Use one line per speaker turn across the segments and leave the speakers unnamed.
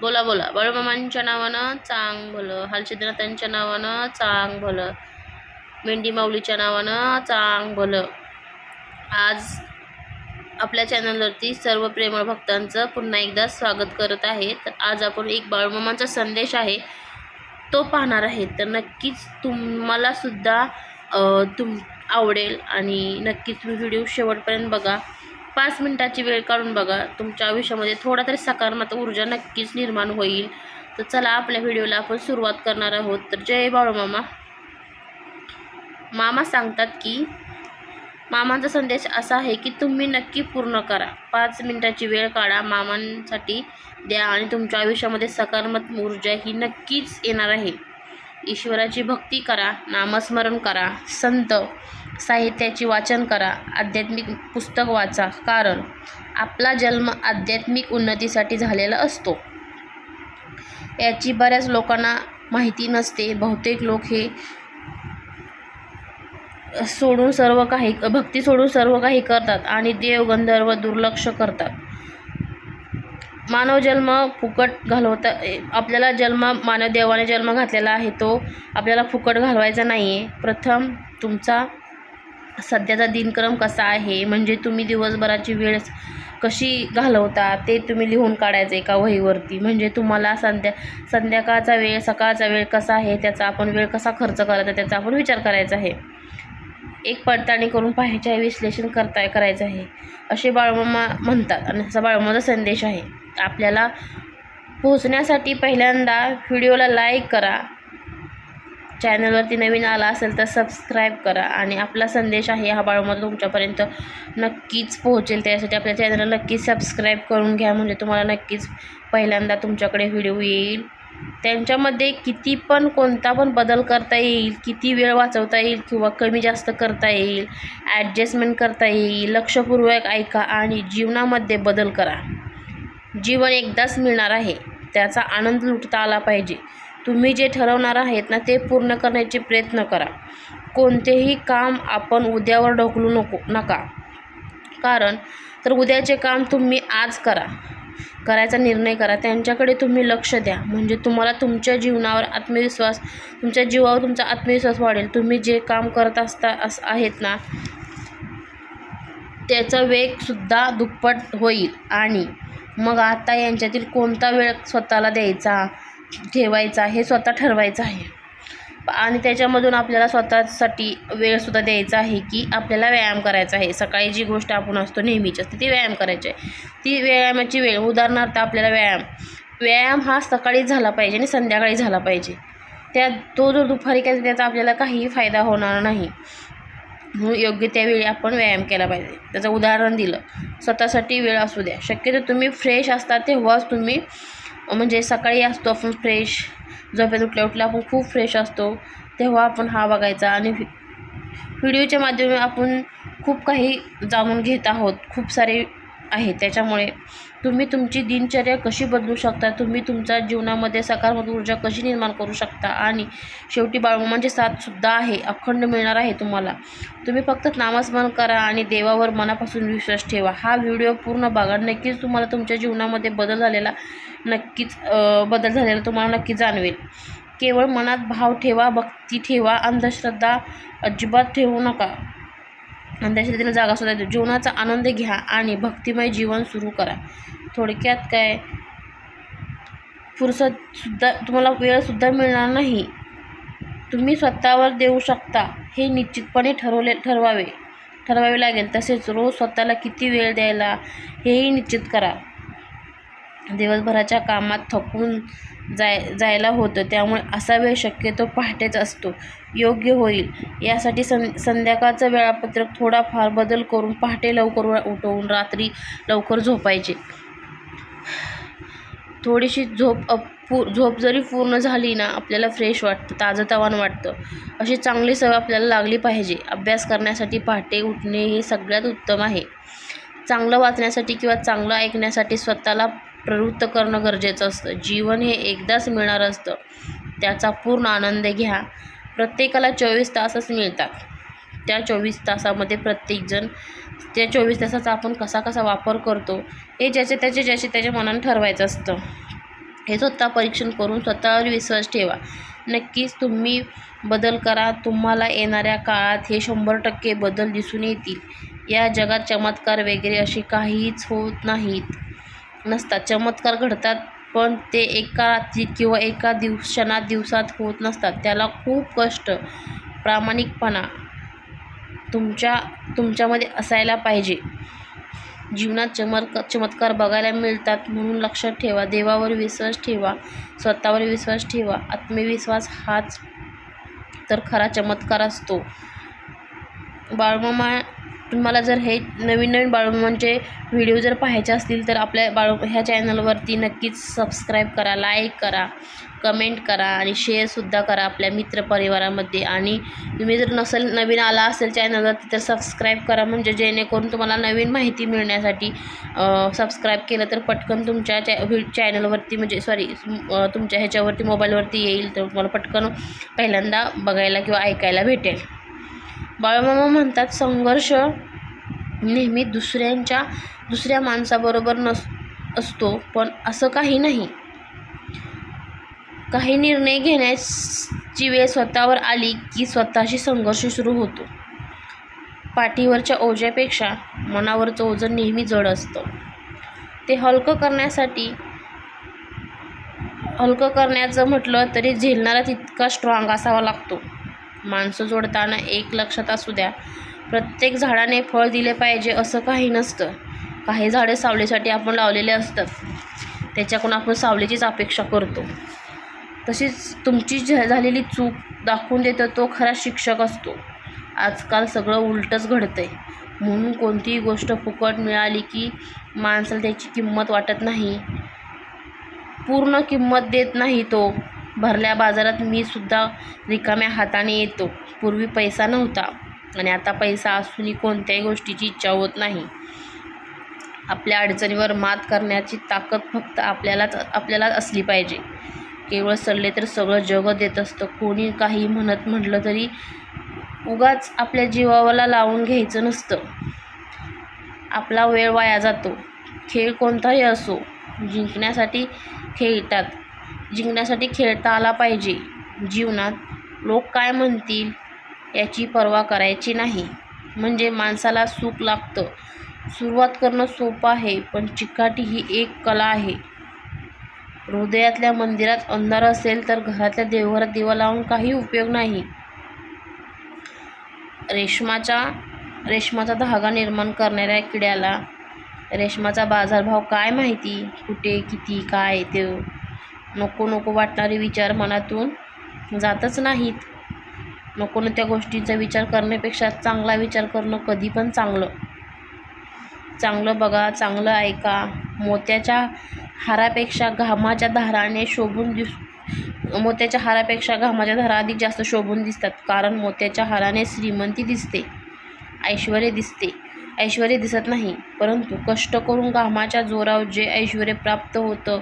बोला बोला. बाळूमामांच्या नावानं चांग भलं. हालसिद्धनाथांच्या नावानं चांग भलं. मेंढी माऊलीच्या नावानं चांग भलं. आज आपल्या चॅनलवरती सर्व प्रेमळ भक्तांचं पुन्हा एकदा स्वागत करत आहे. तर आज आपण एक बाळूमामांचा संदेश आहे. तो पाहणार आहे. तर नक्कीच तुम्हालासुद्धा तुम आवडेल. आणि नक्कीच तुम्ही व्हिडिओ शेवटपर्यंत बघा. पाच मिनटाची वेळ काढून बघा. तुमच्या आयुष्यामध्ये थोडा तरी सकारात्मक ऊर्जा नक्कीच निर्माण होईल. तर चला आपल्या व्हिडिओला आपण सुरुवात करणार आहोत. तर जय बाळू मामा. मामा सांगतात की मामांचा संदेश असा आहे की तुम्ही नक्की पूर्ण करा. पाच मिनटाची वेळ काढा मामांसाठी द्या आणि तुमच्या आयुष्यामध्ये सकारात्मक ऊर्जा ही नक्कीच येणार आहे. ईश्वराची भक्ती करा नामस्मरण करा. संत साहित्याची वाचन करा. आध्यात्मिक पुस्तक वाचा. कारण आपला जन्म आध्यात्मिक उन्नतीसाठी झालेला असतो. याची बऱ्याच लोकांना माहिती नसते. बहुतेक लोक हे सोडून सर्व काही भक्ती सोडून सर्व काही करतात आणि देव गंधर्व दुर्लक्ष करतात. मानव जन्म फुकट घालवता आपल्याला जन्म मानव देवाने जन्म घातलेला आहे तो आपल्याला फुकट घालवायचा नाही आहे प्रथम तुमचा सध्याचा दिनक्रम कसा आहे? म्हणजे तुम्ही दिवसभराची वेळ कशी घालवता? ते तुम्ही लिहून काढायचं एका वहीवरती. म्हणजे तुम्हाला संध्या संध्याकाळचा वेळ सकाळचा वेळ कसा आहे? त्याचा आपण वेळ कसा खर्च करायचा? त्याचा आपण विचार करायचा आहे. एक पडताळणी करून पाहायचे आहे विश्लेषण करता करायचं आहे. असे बाळमामा म्हणतात आणि असा बाळमाचा संदेश आहे. आपल्याला पोहोचण्यासाठी पहिल्यांदा व्हिडिओला लाईक करा. चॅनलवरती नवीन आला असेल तर सबस्क्राईब करा. आणि आपला संदेश आहे हा बाळमामा तुमच्यापर्यंत नक्कीच पोहोचेल. त्यासाठी आपल्या चॅनलला नक्कीच सबस्क्राईब करून घ्या. म्हणजे तुम्हाला नक्कीच पहिल्यांदा तुमच्याकडे व्हिडिओ येईल. त्यांच्यामध्ये किती पण कोणता पण बदल करता येईल किती वेळ वाचवता येईल किंवा कमी जास्त करता येईल ॲडजस्टमेंट करता येईल लक्षपूर्वक ऐका आणि जीवनामध्ये बदल करा. जीवन एकदाच मिळणार आहे. त्याचा आनंद लुटता आला पाहिजे. तुम्ही जे ठरवणार आहेत ना ते पूर्ण करण्याचे प्रयत्न करा. कोणतेही काम आपण उद्यावर ढकलू नको नका. कारण तर उद्याचे काम तुम्ही आज करा. करायचा निर्णय करा. त्यांच्याकडे तुम्ही लक्ष द्या. म्हणजे तुम्हाला तुमच्या जीवनावर आत्मविश्वास तुमच्या जीवावर तुमचा आत्मविश्वास वाढेल. तुम्ही जे काम करत असता अस आहेत ना त्याचा वेगसुद्धा दुप्पट होईल. आणि मग आता यांच्यातील कोणता वेळ स्वतःला द्यायचा? ठेवायचा हे स्वतः ठरवायचं आहे. आणि त्याच्यामधून आपल्याला स्वतःसाठी वेळसुद्धा द्यायचा आहे की आपल्याला व्यायाम करायचा आहे. सकाळी जी गोष्ट आपण असतो नेहमीची असते ती व्यायाम करायची आहे. ती व्यायामाची वेळ उदाहरणार्थ आपल्याला व्यायाम व्यायाम हा सकाळी झाला पाहिजे आणि संध्याकाळी झाला पाहिजे. त्या तो जो दुपारी केला त्याचा आपल्याला काहीही फायदा होणार नाही. म्हणून योग्य त्यावेळी आपण व्यायाम केला पाहिजे. त्याचं उदाहरण दिलं. स्वतःसाठी वेळ असू द्या. शक्यतो तुम्ही फ्रेश असता तेव्हाच तुम्ही म्हणजे सकाळी असतो आपण फ्रेश झोपेत उठल्या उठल्या आपण खूप फ्रेश असतो. तेव्हा आपण हा बघायचा आणि व्हि व्हिडिओच्या माध्यमातून आपण खूप काही जाणून घेत आहोत. खूप सारे आहे त्याच्यामुळे. तुम्ही तुमची दिनचर्या कशी बदलू शकता? तुम्ही तुमच्या जीवनामध्ये सकारात्मक ऊर्जा कशी निर्माण करू शकता? आणि शेवटी बाळूमांची म्हणजे साथसुद्धा आहे अखंड मिळणार आहे तुम्हाला. तुम्ही फक्त नामस्मरण करा आणि देवावर मनापासून विश्वास ठेवा. हा व्हिडिओ पूर्ण बघा. नक्कीच तुम्हाला तुमच्या जीवनामध्ये बदल झालेला नक्कीच बदल झालेला तुम्हाला नक्की जाणवेल. केवळ मनात भाव ठेवा भक्ती ठेवा अंधश्रद्धा अजिबात ठेवू नका. अंधश्रद्धेला जागा सुद्धा जीवनाचा आनंद घ्या आणि भक्तिमय जीवन सुरू करा. थोडक्यात काय? फुरसतसुद्धा तुम्हाला वेळसुद्धा मिळणार नाही. तुम्ही स्वतःवर देऊ शकता हे निश्चितपणे ठरवले ठरवावे. ठरवावे लागेल. तसेच रोज स्वतःला किती वेळ द्यायला हेही निश्चित करा. दिवसभराच्या कामात थकून जाय जायला होतं. त्यामुळे असा वेळ शक्यतो पहाटेच असतो. योग्य होईल. यासाठी सं संध्याकाळचं वेळापत्रक थोडाफार बदल करून पहाटे लवकर उठवून रात्री लवकर झोपायचे. थोडीशी झोप अप पू झोप जरी पूर्ण झाली ना आपल्याला फ्रेश वाटतं ताजंतवान वाटतं. अशी चांगली सवय आपल्याला लागली पाहिजे. अभ्यास करण्यासाठी पहाटे उठणे हे सगळ्यात उत्तम आहे. चांगलं वाचण्यासाठी किंवा चांगलं ऐकण्यासाठी स्वतःला प्रवृत्त करणं गरजेचं असतं. जीवन हे एकदाच मिळणार असतं. त्याचा पूर्ण आनंद घ्या. प्रत्येकाला चोवीस तासच मिळतात. त्या चोवीस तासामध्ये प्रत्येकजण त्या चोवीस तासाचा आपण कसा कसा वापर करतो हे ज्याचे त्याचे ज्याचे त्याच्या मनानं ठरवायचं असतं. हे स्वतः परीक्षण करून स्वतःवर विश्वास ठेवा. नक्कीच तुम्ही बदल करा. तुम्हाला येणाऱ्या काळात हे शंभर टक्के बदल दिसून येतील. या जगात चमत्कार वगैरे असे काहीच होत नाहीत. नसतात. चमत्कार घडतात पण ते एका रात्री किंवा एका दिवस क्षणात दिवसात होत नसतात. त्याला खूप कष्ट प्रामाणिकपणा तुमच्या तुमच्यामध्ये असायला पाहिजे. जीवनात चमत्क चमत्कार बघायला मिळतात म्हणून लक्षात ठेवा. देवावर विश्वास ठेवा. स्वतःवर विश्वास ठेवा. आत्मविश्वास हाच तर खरा चमत्कार असतो. बाळमामा तुम्हाला जर हे नवीन नवीन बाळमामांचे व्हिडिओ जर पाहायचे असतील तर आपल्या बाळू ह्या चॅनलवरती नक्कीच सबस्क्राईब करा लाईक करा कमेंट करा आणि शेअरसुद्धा करा आपल्या मित्रपरिवारामध्ये आणि तुम्ही जर नसेल नवीन आला असेल चॅनलवरती तर सबस्क्राईब करा म्हणजे जेणेकरून तुम्हाला नवीन माहिती मिळण्यासाठी सबस्क्राईब केलं तर पटकन तुमच्या चॅ चॅनलवरती म्हणजे सॉरी तुमच्या ह्याच्यावरती मोबाईलवरती येईल तर तुम्हाला पटकन पहिल्यांदा बघायला किंवा ऐकायला भेटेल. बाळमामा म्हणतात संघर्ष नेहमी दुसऱ्यांच्या दुसऱ्या माणसाबरोबर नस असतो पण असं काही नाही. काही निर्णय घेण्याची वेळ स्वतःवर आली की स्वतःशी संघर्ष सुरू होतो. पाठीवरच्या ओझ्यापेक्षा मनावरचं ओझं नेहमी जड असतं. ते हलकं करण्यासाठी हलकं करण्याचं म्हटलं तरी झेलणारा तितका स्ट्रॉंग असावा लागतो. माणसं जोडताना एक लक्षात असू द्या. प्रत्येक झाडाने फळ दिले पाहिजे असं काही नसतं. काही झाडे सावलीसाठी आपण लावलेले असतात त्याच्याकडून आपण सावलीचीच अपेक्षा करतो. तशीच तुमची झ झालेली चूक दाखवून देतं तो खरा शिक्षक असतो. आजकाल सगळं उलटंच घडतं आहे म्हणून कोणतीही गोष्ट फुकट मिळाली की माणसाला त्याची किंमत वाटत नाही. पूर्ण किंमत देत नाही तो. भरल्या बाजारात मी सुद्धा रिकाम्या हाताने येतो. पूर्वी पैसा नव्हता आणि आता पैसा असूनही कोणत्याही गोष्टीची इच्छा होत नाही. आपल्या अडचणीवर मात करण्याची ताकद फक्त आपल्यालाच आपल्यालाच असली पाहिजे. केवळ सल्ले तर सगळं जग देत असतं. कोणी काही म्हणत म्हटलं तरी उगाच आपल्या जीवावाला लावून घ्यायचं नसतं. आपला वेळ वाया जातो. खेळ कोणताही असो जिंकण्यासाठी खेळतात. जिंकण्यासाठी खेळता आला पाहिजे. जीवनात लोक काय म्हणतील याची पर्वा करायची नाही. म्हणजे माणसाला सुख लागतं. सुरुवात करणं सोपं आहे पण चिकाटी ही एक कला आहे. हृदयातल्या मंदिरात अंधार असेल तर घरातल्या देवघरात दिवा लावून काही उपयोग नाही. रेशमाचा रेशमाचा धागा निर्माण करणाऱ्या किड्याला रेशमाचा बाजारभाव काय माहिती? कुठे किती काय ते नको नको वाटणारे विचार मनातून जातच नाहीत. नको ना त्या गोष्टीचा विचार करण्यापेक्षा चांगला विचार करणं कधी पण चांगलं. चांगलं बघा चांगलं ऐका. मोत्याच्या हारापेक्षा घामाच्या धाराने शोभून दिस मोत्याच्या हारापेक्षा घामाच्या धारा अधिक जास्त शोभून दिसतात. कारण मोत्याच्या हाराने श्रीमंती दिसते ऐश्वर दिसते. ऐश्वर दिसत नाही. परंतु कष्ट करून घामाच्या जोरावर जे ऐश्वर प्राप्त होतं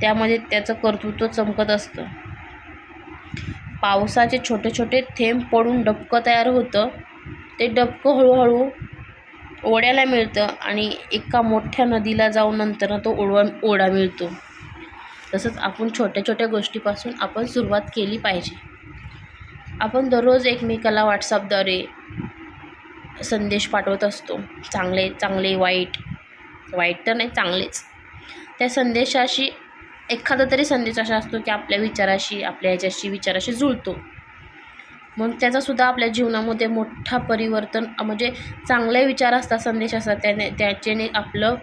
त्यामध्ये त्याचं कर्तृत्व चमकत असतं. पावसाचे छोटे छोटे थेंब पडून डबकं तयार होतं. ते डबकं हळूहळू ओढ्याला मिळतं आणि एका मोठ्या नदीला जाऊन नंतर तो ओढवा ओढा मिळतो. तसंच आपण छोट्या छोट्या गोष्टीपासून आपण सुरुवात केली पाहिजे. आपण दररोज एकमेकाला व्हॉट्सअपद्वारे संदेश पाठवत असतो. चांगले चांगले वाईट. वाईट तर नाही चांगलेच. त्या संदेशाशी एखादा तरी संदेश असा असतो की आपल्या विचाराशी आपल्या ह्याच्याशी विचाराशी जुळतो. मग त्याचासुद्धा आपल्या जीवनामध्ये मोठा परिवर्तन म्हणजे चांगले विचार असतात संदेश असतात त्याने त्याच्याने आपलं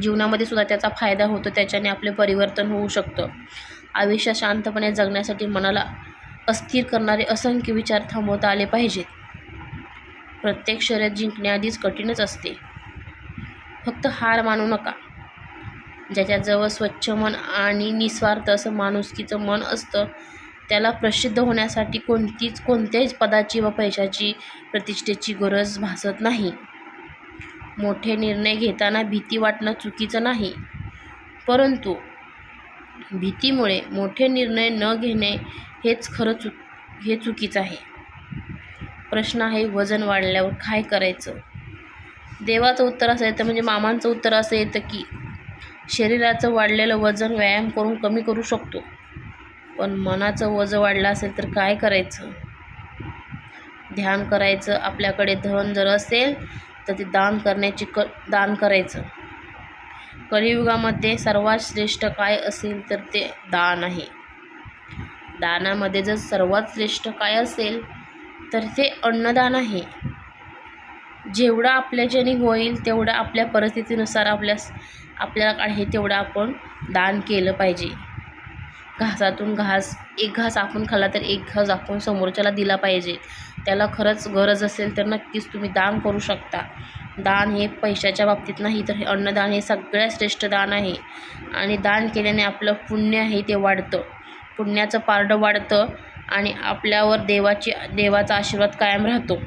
जीवनामध्ये सुद्धा त्याचा फायदा होतो त्याच्याने आपले परिवर्तन होऊ शकतं. आयुष्य शांतपणे जगण्यासाठी मनाला अस्थिर करणारे असंख्य विचार थांबवता आले पाहिजेत. प्रत्येक शर्यत जिंकण्याआधीच कठीणच असते. फक्त हार मानू नका. ज्याच्याजवळ स्वच्छ मन आणि निस्वार्थ असं माणुसकीचं मन असतं त्याला प्रसिद्ध होण्यासाठी कोणतीच कोणत्याच पदाची व पैशाची प्रतिष्ठेची गरज भासत नाही. मोठे निर्णय घेताना भीती वाटणं चुकीचं नाही. परंतु भीतीमुळे मोठे निर्णय न घेणे हेच खरं चुक हे चुकीचं आहे. प्रश्न आहे वजन वाढल्यावर काय करायचं? देवाचं उत्तर असं येतं म्हणजे मामांचं उत्तर असं येतं की शरीराचं वाढलेलं वजन व्यायाम करून कमी करू शकतो. पण मनाचं वजन वाढलं असेल तर काय करायचं? ध्यान करायचं आपल्याकडे धन जर असेल तर ते दान करण्याची क दान करायचं. कलियुगामध्ये सर्वात श्रेष्ठ काय असेल तर ते दान आहे. दानामध्ये जर सर्वात श्रेष्ठ काय असेल तर ते अन्नदान आहे. जेवढं आपल्याच्याने होईल तेवढं आपल्या परिस्थितीनुसार आपल्यास आपल्याला आहे तेवढं आपण दान केलं पाहिजे. घासातून घास एक घास आपण खाल्ला तर एक घास आपण समोरच्याला दिला पाहिजे. त्याला खरंच गरज असेल तर नक्कीच तुम्ही दान करू शकता. दान हे पैशाच्या बाबतीत नाही तर हे अन्नदान हे सगळ्यात श्रेष्ठ दान आहे. आणि दान केल्याने आपलं पुण्य आहे ते वाढतं. पुण्याचं पारडं वाढतं. आणि आपल्यावर देवाची देवाचा आशीर्वाद कायम राहतो.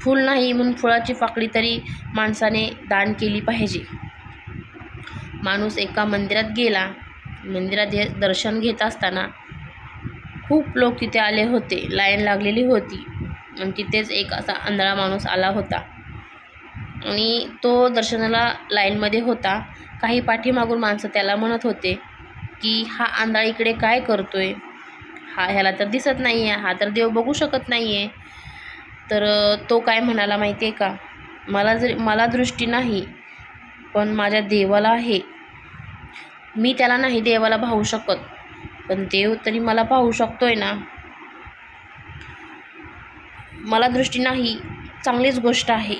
फूल नाही म्हणून फुलाची पाकळी तरी माणसाने दान केली पाहिजे. माणूस एका मंदिरात गेला मंदिरात हे दर्शन घेत असताना खूप लोक तिथे आले होते लाईन लागलेली होती. आणि तिथेच एक असा आंधळा माणूस आला होता. आणि तो दर्शनाला लाईनमध्ये होता. काही पाठीमागून माणसं त्याला म्हणत होते की हा आंधळा इकडे काय करतो आहे हा ह्याला तर दिसत नाही आहे हा तर देव बघू शकत नाही आहे तर तो काय म्हणाला माहिती आहे का? मला जर मला दृष्टी नाही पण माझ्या देवाला आहे. मी त्याला नाही देवाला पाहू शकत पण देव तरी मला पाहू शकतोय ना. मला दृष्टी नाही चांगलीच गोष्ट आहे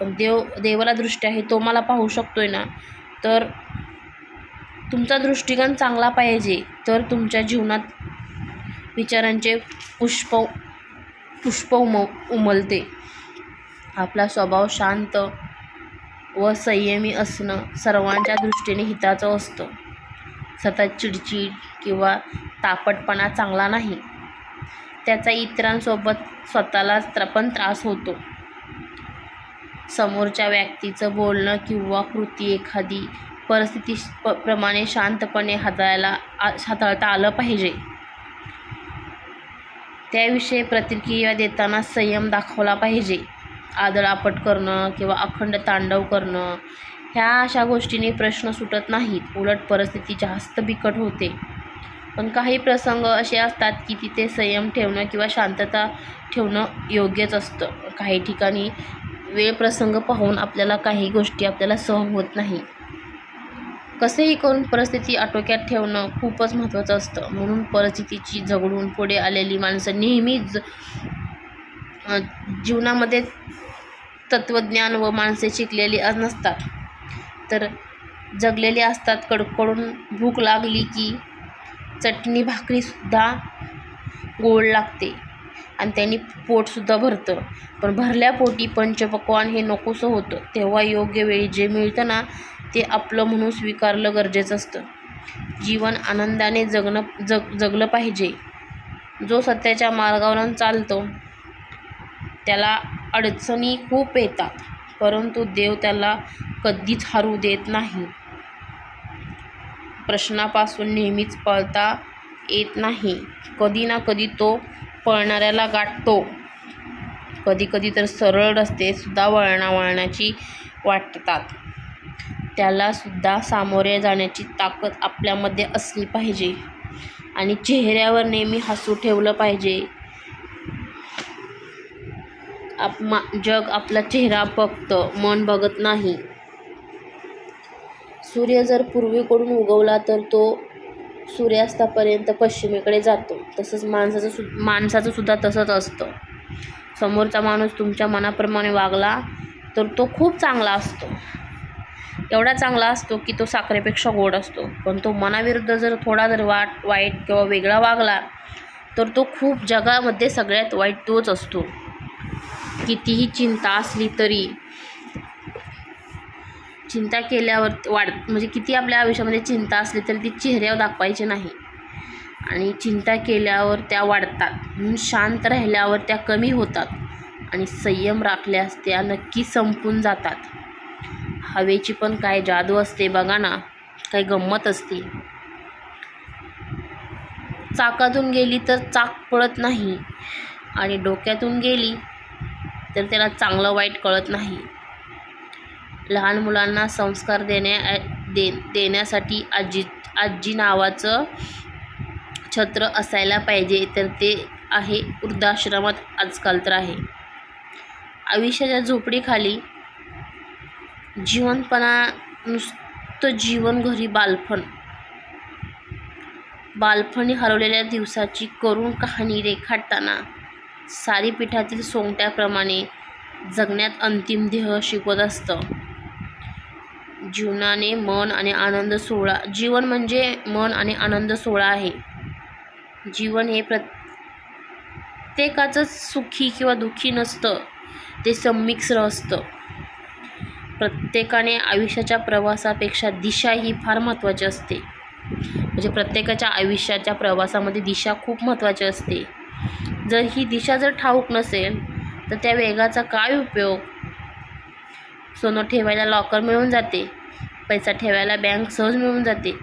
पण देव देवाला दृष्टी आहे तो मला पाहू शकतोय ना. तर तुमचा दृष्टिकोन चांगला पाहिजे तर तुमच्या जीवनात विचारांचे पुष्प पुष्प उम उमलते. आपला स्वभाव शांत व संयमी असणं सर्वांच्या दृष्टीने हिताचं असतं. सतत चिडचिड किंवा तापटपणा चांगला नाही. त्याचा इतरांसोबत स्वतःलाच त्रा पण त्रास होतो. समोरच्या व्यक्तीचं बोलणं किंवा कृती एखादी परिस्थिती प प्रमाणे शांतपणे हाताळायला आ हाताळता आलं पाहिजे. त्याविषयी प्रतिक्रिया देताना संयम दाखवला पाहिजे. आदळापट करणं किंवा अखंड तांडव करणं ह्या अशा गोष्टीने प्रश्न सुटत नाहीत. उलट परिस्थिती जास्त बिकट होते. पण काही प्रसंग असे असतात की तिथे संयम ठेवणं किंवा शांतता ठेवणं योग्यच असतं. काही ठिकाणी वेळ प्रसंग पाहून आपल्याला काही गोष्टी आपल्याला सहन होत नाही कसंही करून परिस्थिती आटोक्यात ठेवणं खूपच महत्त्वाचं असतं. म्हणून परिस्थितीची झगडून पुढे आलेली माणसं नेहमीच जीवनामध्ये तत्त्वज्ञान व माणसे शिकलेली नसतात. तर जगलेली असतात कडकडून भूक लागली की चटणी भाकरीसुद्धा गोड लागते आणि त्यांनी पोटसुद्धा भरतं. पण भरल्या पोटी पंचपक्वान हे नकोसं होतं. तेव्हा योग्य वेळी जे मिळतं ना ते आपलं म्हणून स्वीकारलं गरजेचं असतं. जीवन आनंदाने जगणं जग जगलं पाहिजे. जो सत्याच्या मार्गावरून चालतो त्याला अडचणी खूप येतात परंतु देव त्याला कधीच हरू देत नाही. प्रश्नापासून नेहमीच पळता येत नाही. कधी ना कधी तो पळणाऱ्याला गाठतो. कधी कधी तर सरळ रस्ते सुद्धा वळणा वळण्याची वाटतात. त्यालासुद्धा सामोरे जाण्याची ताकद आपल्यामध्ये असली पाहिजे. आणि चेहऱ्यावर नेहमी हसू ठेवलं पाहिजे. आप मा जग आपला चेहरा बघतं मन बघत नाही. सूर्य जर पूर्वीकडून उगवला तर तो सूर्यास्तापर्यंत पश्चिमेकडे जातो. तसंच माणसाचं सु माणसाचं सुद्धा तसंच असतं. समोरचा माणूस तुमच्या मनाप्रमाणे वागला तर तो खूप चांगला असतो. एवढा चांगला असतो की तो साखरेपेक्षा गोड असतो. पण तो मनाविरुद्ध जर थोडा जर वाट वाईट किंवा वेगळा वागला तर तो खूप जगामध्ये सगळ्यात वाईट तोच असतो. कितीही चिंता असली तरी चिंता केल्यावर वाढ म्हणजे किती आपल्या आयुष्यामध्ये चिंता असली तरी ती चेहऱ्यावर दाखवायची नाही. आणि चिंता केल्यावर त्या वाढतात. म्हणून शांत राहिल्यावर त्या कमी होतात. आणि संयम राखल्यास त्या नक्की संपून जातात. हवेची पण काय जादू असते बघा ना. काही गंमत असते. चाकातून गेली तर चाक पळत नाही आणि डोक्यातून गेली तर त्याला चांगलं वाईट कळत नाही. लहान मुलांना संस्कार देण्या दे देण्यासाठी आजी आजी नावाचं छत्र असायला पाहिजे तर ते आहे वृद्धाश्रमात आजकाल तर आहे. आयुष्याच्या झोपडीखाली जीवनपणा नुसतं जीवन घरी बालपण. बालपणी हरवलेल्या दिवसाची करुण कहाणी रेखाटताना सारी पिठातील सोंगट्याप्रमाणे जगण्यात अंतिम देह शिकवत असतं. जीवनाने मन आणि आनंद सोहळा जीवन म्हणजे मन आणि आनंद सोहळा आहे. जीवन हे प्रत्येकाचं सुखी किंवा दुःखी नसतं ते संमिश्र असतं. प्रत्येकाने आयुष्याच्या प्रवासापेक्षा दिशा ही फार महत्त्वाची असते. म्हणजे प्रत्येकाच्या आयुष्याच्या प्रवासामध्ये दिशा खूप महत्त्वाची असते. जर ही दिशा जर ठाऊक नसेल तर त्या वेगाचा काय उपयोग? सोनं ठेवायला लॉकर मिळून जाते. पैसा ठेवायला बँक सहज मिळून जाते.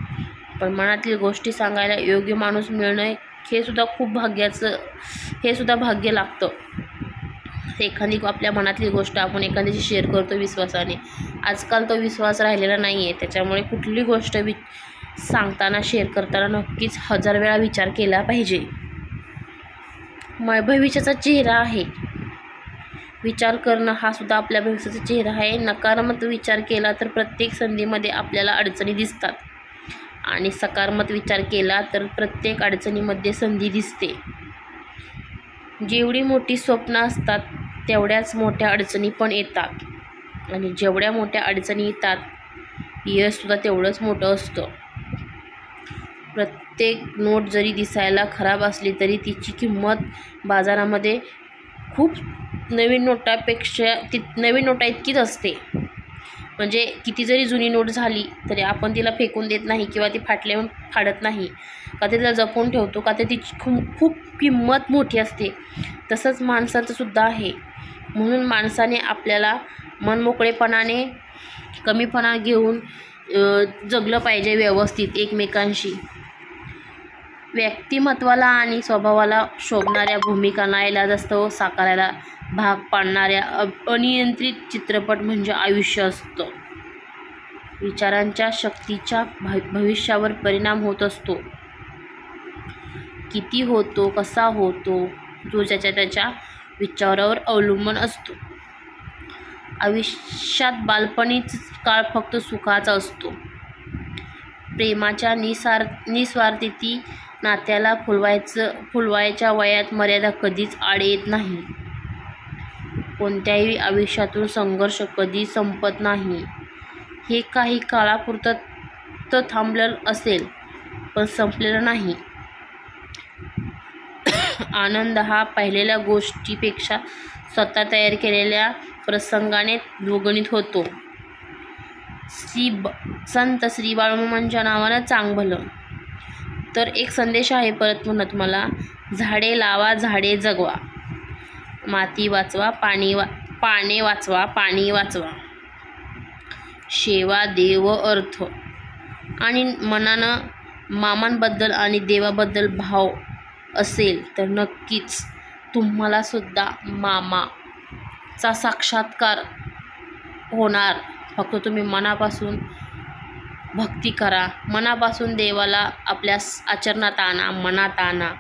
पण मनातील गोष्टी सांगायला योग्य माणूस मिळणं हे सुद्धा खूप भाग्याचं हे सुद्धा भाग्य लागतं. एखादी आपल्या मनातली गोष्ट आपण एखाद्याशी शेअर करतो विश्वासाने. आजकाल तो विश्वास राहिलेला नाही आहे त्याच्यामुळे कुठली गोष्ट वि सांगताना शेअर करताना नक्कीच हजार वेळा विचार केला पाहिजे. मय भविष्याचा चेहरा आहे. विचार करणं हा सुद्धा आपल्या भविष्याचा चेहरा आहे. नकारात्मक विचार केला तर प्रत्येक संधीमध्ये आपल्याला अडचणी दिसतात. आणि सकारात्मक विचार केला तर प्रत्येक अडचणीमध्ये संधी दिसते. जेवढी मोठी स्वप्न असतात तेवढ्याच मोठ्या अडचणी पण येतात. आणि जेवढ्या मोठ्या अडचणी येतात यशसुद्धा तेवढंच मोठं असतं. प्रत्येक नोट जरी दिसायला खराब असली तरी तिची किंमत बाजारामध्ये खूप नवीन नोटापेक्षा ती नवीन नोटा इतकीच असते. म्हणजे किती जरी जुनी नोट झाली तरी आपण तिला फेकून देत नाही किंवा ती फाटले फाडत नाही. का ते तिला जपून ठेवतो का ते तिची खूप खूप किंमत मोठी असते. तसंच माणसाचंसुद्धा आहे. म्हणून माणसाने आपल्याला मनमोकळेपणाने कमीपणा घेऊन जगलं पाहिजे व्यवस्थित एकमेकांशी. व्यक्तिमत्वाला आणि स्वभावाला शोभणाऱ्या भूमिका नायला जास्त साकारायला भाग पाडणाऱ्या अनियंत्रित चित्रपट म्हणजे आयुष्य असतं. विचारांच्या शक्तीच्या भविष्यावर परिणाम होत असतो. किती होतो कसा होतो जो ज्याच्या त्याच्या विचारावर अवलंबून असतो. आयुष्यात बालपणीच काळ फक्त सुखाचा असतो. प्रेमाच्या निसार निस्वार्थी नात्याला फुलवायचं फुलवायच्या वयात मर्यादा कधीच आड येत नाही. कोणत्याही आयुष्यातून संघर्ष कधी संपत नाही. हे काही काळापुरतं तर थांबलेलं असेल पण संपलेलं नाही. आनंद हा पाहिलेल्या गोष्टीपेक्षा स्वतः तयार केलेल्या प्रसंगाने द्विगुणित होतो. श्री ब संत श्री बाळूमामांच्या नावानं चांग भलं तर एक संदेश आहे परत म्हणत मला झाडे लावा झाडे जगवा. माती वाचवा पाणी वा पाने वाचवा पाणी वाचवा. शेवा देव अर्थ. आणि मनानं मामांबद्दल आणि देवाबद्दल भाव असेल तर नक्कीच तुम्हालासुद्धा मामाचा साक्षात्कार होणार. फक्त तुम्ही मनापासून भक्ती करा. मनापासून देवाला आपल्या आचरणात आणा मनात आणा.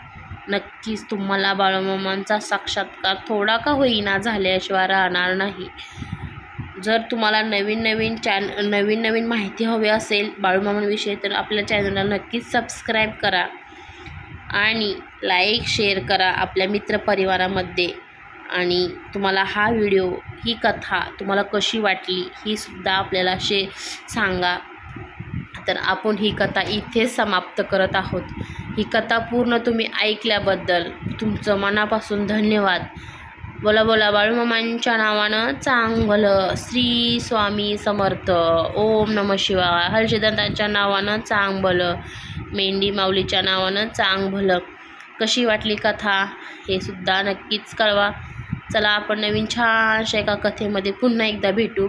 नक्कीच तुम्हाला बाळूमामांचा साक्षात्कार थोडा का होईना झाल्याशिवाय राहणार नाही. जर तुम्हाला नवीन नवीन चॅन नवीन नवीन माहिती हवी असेल बाळूमामांविषयी तर आपल्या चॅनलला नक्कीच सबस्क्राईब करा. आणि लाईक शेअर करा आपल्या मित्रपरिवारामध्ये. आणि तुम्हाला हा व्हिडिओ ही कथा तुम्हाला कशी वाटली ही सुद्धा आपल्याला शे सांगा. तर आपण ही कथा इथेच समाप्त करत आहोत. ही कथा पूर्ण तुम्ही ऐकल्याबद्दल तुमचं मनापासून धन्यवाद. बोला बोला बाळूमामांच्या नावानं चांगलं श्री स्वामी समर्थ. ओम नम शिवाय. हर्षदंताच्या नावानं चांग भलं मेंढी माऊलीच्या नावानं चांग भलं कशी वाटली कथा हे सुद्धा नक्कीच कळवा. चला आपण नवीन छानशा एका कथेमध्ये पुन्हा एकदा भेटू.